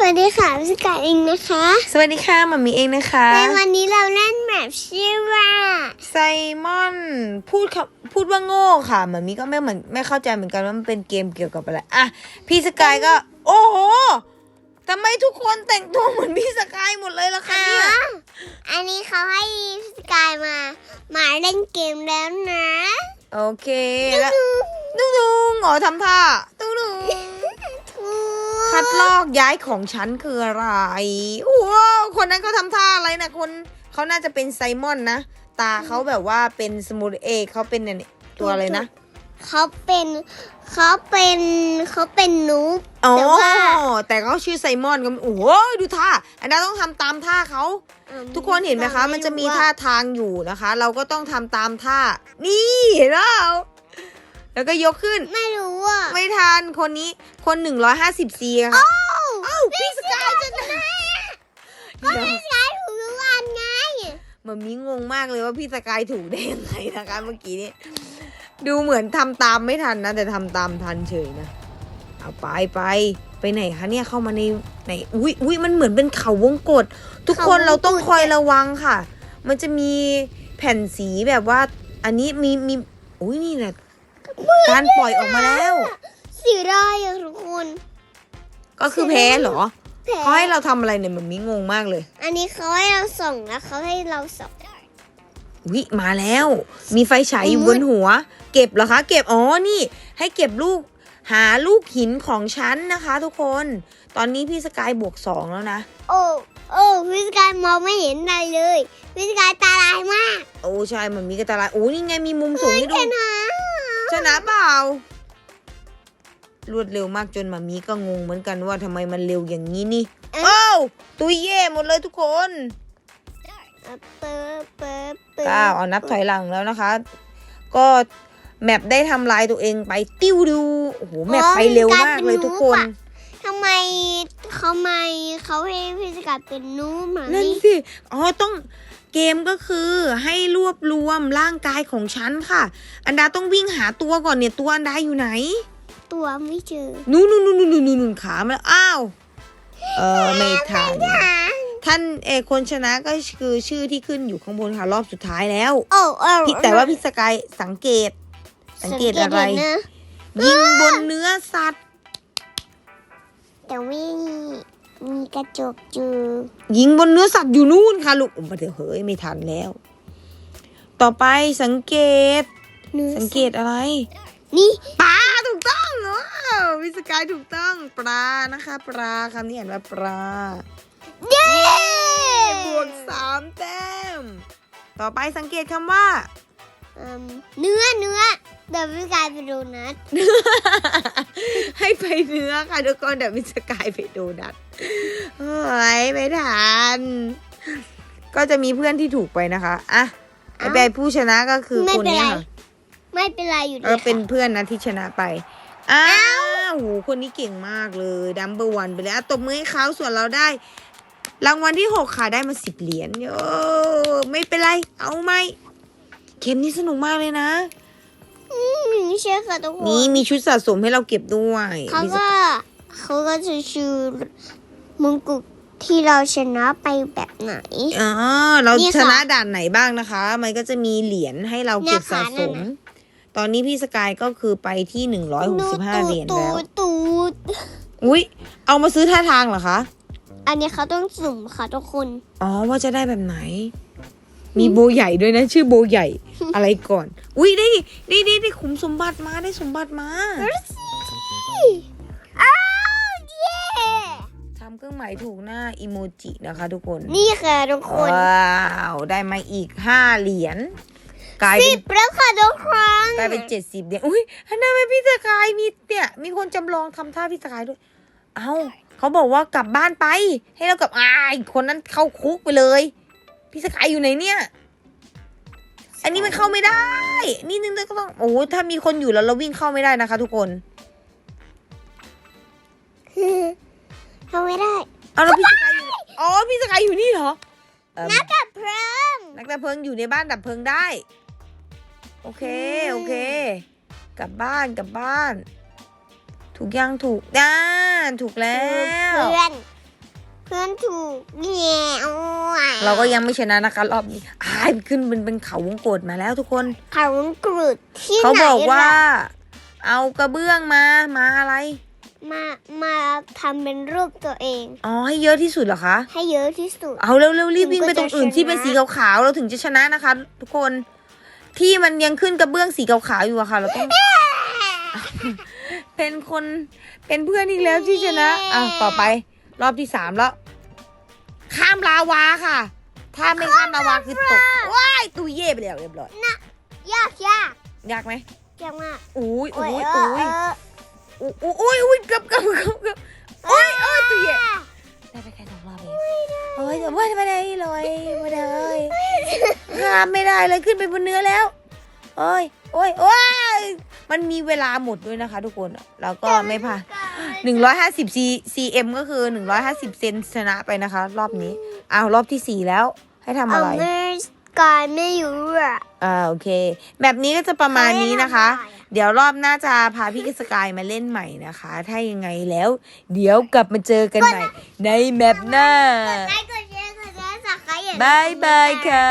สวัสดีค่ะพิสกาเองนะคะ สวัสดีค่ะมามีเองนะคะ ในวันนี้เราเล่นแบบชื่อว่าไซมอนพูดคำพูดว่าโง่ค่ะมามีก็ไม่เหมือนไม่เข้าใจเหมือนกันว่ามันเป็นเกมเกี่ยวกับอะไรอะพี่สกายก็ โอ้โหทำไมทุกคนแต่งตัวเหมือนพี่สกายหมดเลยล่ะคะอ่าเนี่ย อันนี้เขาให้พิสกายมามาเล่นเกมแล้วนะ โอเคแล้วดุ้งดุงอ๋อทำท่าดุ้งดุงถูก คัดลอกย้ายของฉันคืออะไรโอ้โหคนนั้นเขาทำท่าอะไรนะคนเขาน่าจะเป็นไซมอนนะ ตาเขาแบบว่าเป็นสมุดเอกเขาเป็นเนี่ยตัวอะไรนะเขาเป็นเขาเป็นเขาเป็นนูบอ๋อแต่ว่าแต่เขาชื่อไซมอนก็โอ้โหดูท่า อันนั้นต้องทำตามท่าเขา ทุกคนเห็นไหมคะ มันจะมีท่าทางอยู่นะคะ เราก็ต้องทำตามท่า นี่เห็น แล้วแล้วก็ยกขึ้น ไม่รู้อะไม่ทันคนนี้คนหนึ่งร้อยห้าสิบซีค่ะ อ้าวพี่สกายจะได้ก็พิสกายถูกทุกวันไงมันมีงงมากเลยว่าพี่สกายถูกได้ยังไงนะคะเมื่อกี้นี้ดูเหมือนทำตามไม่ทันนะ แต่ทำตามทันเฉยนะ เอาไปไปไปไหนคะเนี่ยเข้ามาในไหนอุ้ยอุ้ยมันเหมือนเป็นเขาวงกตทุกคนเขาวงกตเราต้องคอยระวังค่ะ มันจะมีแผ่นสีแบบว่า อันนี้มีมีอุ้ยนี่แหละ การปล่อยออกมาแล้ว สีได้อะทุกคน ก็คือแพ้เหรอแผลเขาให้เราทำอะไรเนี่ยมันมีงงมากเลยอันนี้เขาให้เราส่งแล้วเขาให้เราส่งวิมาแล้ว มีไฟฉายอยู่มืบดนหัว เก็บเหรอคะ เก็บอ๋อนี่ ให้เก็บลูก หาลูกหินของฉันนะคะ ทุกคน ตอนนี้พี่สกายบวกสองแล้วนะ โอ้โอ้พิสกายมองไม่เห็นอะไรเลยพิสกายตาลายมาก โอ้ใช่มันมีกระตาลายโอ้นี่ไงมีมุมสูงให้ดู ชนะ ชนะเปล่ารวดเร็วมากจนมามีก็งงเหมือนกันว่าทำไมมันเร็วอย่างนี้นี่เอ้าตุยเย่หมดเลยทุกคนเปิดเปิดเปิดก้าวเอานับถอยหลังแล้วนะคะ ก็แมปได้ทำลายตัวเองไปติ้วดูโอ้โหแมปไปเร็วมากเลยทุกคนทำไมเขาไม่เขาให้พิสกายเป็นนูบมานั่นนี่สิ อ๋อ ต้อง เกมก็คือให้รวบรวมร่างกายของฉันค่ะ อันดาต้องวิ่งหาตัวก่อนเนี่ยตัวอันดาอยู่ไหน ตัวไม่เจอนู่นนู่นนู่นนู่นนู่นนู่นขามาแล้วอ้าวเออไม่ทันหาท่านเอกคนชนะก็คือชื่อที่ขึ้นอยู่ข้างบนค่ะรอบสุดท้ายแล้วโอ้โอ้พี่แต่ว่าพี่สกายสังเกต สังเกตอะไรห็นนะยิงบนเนื้อสัตว์แต่ไม่ มีกระจกอยู่ยิงบนเนื้อสัตว์อยู่นู่นค่ะลูกอุมาเดี๋ยวเฮ้ยไม่ทันแล้ว ต่อไปสังเกต เนื้อสังเกตอะไร นี่ปลาถูกต้องว้าววิสกายถูกต้องปลานะคะ ปลาคำนี้อ่านว่าปลาเย้บวกสามแต้ม ต่อไปสังเกตคำว่า เอิ่มเนื้อเนื้อ เดี๋ยวพิสกายไปดูนัดให้ไปเนื้อค่ะทุกคนเดี๋ยววิสกายไปดูนัดเฮ้ยไม่ทันก็จะมีเพื่อนที่ถูกไปนะคะอะไอแบผู้ชนะก็คือไม่คนเป็นเนี้ไรยค่ะไม่เป็นไรอยู่ดีเออเป็นค่ะเพื่อนนะที่ชนะไปอ้าวโหคนนี้เก่งมากเลยดัมเบอร์วันไปเลยอะตบมือให้เขาส่วนเราได้ รางวัลที่หกค่ะได้มาสิบเหรียญโยไม่เป็นไร เอาไหมเกมนี้สนุกมากเลยนะ อืมไม่ใช่ค่ะทุกคนนี่มีชุดสะสมให้เราเก็บด้วยเขามีสก็เขาก็จะชูมงกุฎที่เราชนะไปแบบไหนอ๋อเรานี่ชค่ะนะด่านไหนบ้างนะคะ มันก็จะมีเหรียญให้เราเก็บเนี่ยค่ะสะสมนั่นน่ะตอนนี้พี่สกายก็คือไปที่หนึ่งร้อยหกสิบห้าเหรียญตูแล้วดตูดอุ้ยเอามาซื้อท่าทางเหรอคะ อันนี้เขาต้องสุ่มค่ะทุกคน อ๋อว่าจะได้แบบไหน มีโบใหญ่ด้วยนะ ชื่อโบใหญ่อะไรก่อน อุ้ยได้ได้ได้ได้ขุมสมบัติมาได้สมบัติมาอ้าวเย้ทำเครื่องหมายถูกหน้าอีโมจินะคะ ทุกคน นี่ค่ะทุกคน ว้าวได้มาอีกห้าเหรียญกลายสิเป็นบแล้วค่ะทุกคนกลายเป็นเจ็ดสิบเหรียญอุ้ยอันนั้นเป็นพี่สกายมีเนี่ยมีคนจำลองทำท่าพี่สกายด้วย เอ้าเขาบอกว่ากลับบ้านไป ให้เรากลับอายคนนั้นเข้าคุกไปเลย พี่สกายอยู่ไหนเนี่ย อันนี้มันเข้าไม่ได้ นี่นึงก็ต้องโอ้ถ้ามีคนอยู่แล้วเราวิ่งเข้าไม่ได้นะคะ ทุกคนทำไม่ได้เอาแล้วพี่สกายอยู่ไหนอ๋อพี่สกายอยู่นี่เหรอเอิ่มนักดับเพลิงนักดับเพลิงอยู่ในบ้านดับเพลิงได้ โอเคโอเค กลับบ้านกลับบ้าน ถูกยังถูกด้านถูกแล้วเพื่อนเพื่อนถูกแง่เอาเราก็ยังไม่ชนะนะคะรอบนี้อ้ายขึ้นเป็นเป็นเขาวงกตมาแล้วทุกคน เขากรุดที่ไหนเขาบอกว่าล่ะเอากระเบื้องมา มาอะไร มามาทำเป็นรูปตัวเอง อ๋อให้เยอะที่สุดเหรอคะ ให้เยอะที่สุด เอาเร็วๆรีบวิ่งไปตรงอื่นถึงก็จะที่เป็นชนะสีขาวๆเราถึงจะชนะนะคะ ทุกคนที่มันยังขึ้นกระเบื้องสีขาวๆอยู่อะค่ะ เราต้อง เป็นคนเป็นเพื่อนอีกแล้วที่ชนะอะต่อไป รอบที่สามแล้ว ข้ามลาวาค่ะ ถ้าไม่ข้ามลาวาคือตกว้ายตุยเย่ไปแล้วเรียบร้อยยากยากยากไหมยากมากอุ้ยโอ้อุ้ยยเออุ้อยเอออุ้ยอุ้ยอุ้ยเกือบเกือบเกือบเกือบโอ้ยโอ้ยตุยเย่ได้ไปแค่สองรอบเองโอ้ยแต่ว่าไม่ได้เลยไม่ได้ข้ามไม่ได้เลยขึ้นไปบนเนื้อแล้วโอ้ยโอ้ยโอ้ยมันมีเวลาหมดด้วยนะคะ ทุกคนแล้วก็ไม่ผ่าน หนึ่งร้อยห้าสิบ cm ก็คือหนึ่งร้อยห้าสิบเซนชนะไปนะคะ รอบนี้อ้าวรอบที่สี่แล้ว ให้ทำเอาอะไรเมื่อกายไม่อยู่อะอ่าโอเค แบบนี้ก็จะประมาณนี้นะคะให้ทำอะไรอะเดี๋ยวรอบหน้าจะพาพี่สกายมาเล่นใหม่นะคะ ถ้ายังไงแล้ว เดี๋ยวกลับมาเจอกันใหม่ในแมปหน้าไลค์กดแชร์กดซับสไครต์อย่าลืมบายบายค่ะ